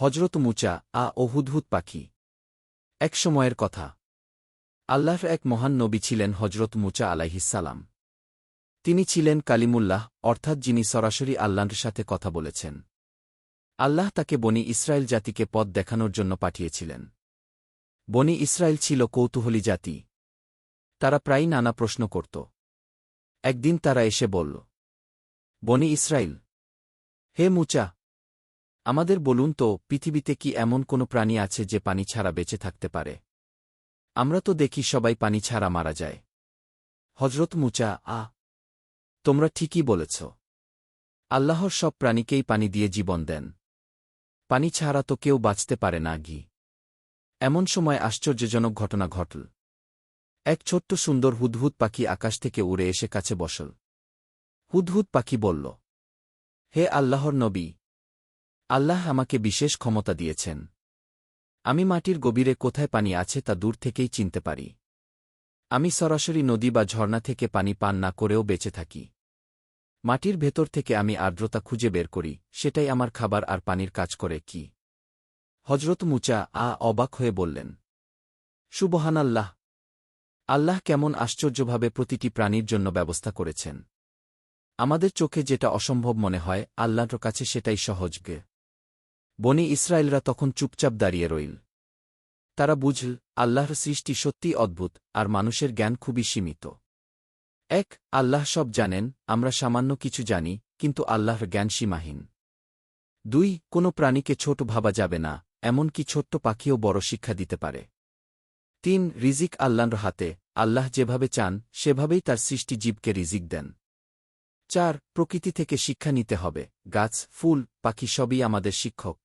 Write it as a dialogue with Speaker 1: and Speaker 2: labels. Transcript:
Speaker 1: হজরত মুচা আ ও পাখি। এক সময়ের কথা। আল্লাহর এক মহান নবী ছিলেন হজরত মুচা আলাইহিসালাম তিনি ছিলেন কালিমুল্লাহ, অর্থাৎ যিনি সরাসরি আল্লাহর সাথে কথা বলেছেন। আল্লাহ তাকে বনি ইসরায়েল জাতিকে পথ দেখানোর জন্য পাঠিয়েছিলেন। বনি ইসরায়েল ছিল কৌতূহলী জাতি। তারা প্রায়ই নানা প্রশ্ন করত। একদিন তারা এসে বলল, বনি ইসরায়েল হে মুচা আমাদের বলুন তো, পৃথিবীতে কি এমন কোনো প্রাণী আছে যে পানি ছাড়া বেঁচে থাকতে পারে? আমরা তো দেখি সবাই পানি ছাড়া মারা যায়। হজরত মুচা, আ। তোমরা ঠিকই বলেছ। আল্লাহর সব প্রাণীকেই পানি দিয়ে জীবন দেন। পানি ছাড়া তো কেউ বাঁচতে পারে না, ঘি। এমন সময় আশ্চর্যজনক ঘটনা ঘটল। এক ছোট্ট সুন্দর হুদহুদ পাখি আকাশ থেকে উড়ে এসে কাছে বসল। হুদহুদ পাখি বলল, হে আল্লাহর নবী আল্লাহ আমাকে বিশেষ ক্ষমতা দিয়েছেন। আমি মাটির গভীরে কোথায় পানি আছে তা দূর থেকেই চিনতে পারি। আমি সরাসরি নদী বা ঝর্ণা থেকে পানি পান না করেও বেঁচে থাকি। মাটির ভেতর থেকে আমি আর্দ্রতা খুঁজে বের করি, সেটাই আমার খাবার আর পানির কাজ করে কি। হজরত মুচা আ অবাক হয়ে বললেন, সুবহানাল্লাহ, আল্লাহ কেমন আশ্চর্যভাবে প্রতিটি প্রাণীর জন্য ব্যবস্থা করেছেন। আমাদের চোখে যেটা অসম্ভব মনে হয়, আল্লাহর কাছে সেটাই সহজগে বনি ইসরায়েলরা তখন চুপচাপ দাঁড়িয়ে রইল। তারা বুঝল, আল্লাহর সৃষ্টি সত্যিই অদ্ভুত, আর মানুষের জ্ঞান খুবই সীমিত। এক, আল্লাহ সব জানেন, আমরা সামান্য কিছু জানি, কিন্তু আল্লাহর জ্ঞান সীমাহীন। দুই, কোনো প্রাণীকে ছোট ভাবা যাবে না, এমনকি ছোট্ট পাখিও বড় শিক্ষা দিতে পারে। তিন, রিজিক আল্লাহর হাতে, আল্লাহ যেভাবে চান, সেভাবেই তার সৃষ্টি জীবকে রিজিক দেন। চার, প্রকৃতি থেকে শিক্ষা নিতে হবে, গাছ, ফুল, পাখি সবই আমাদের শিক্ষক।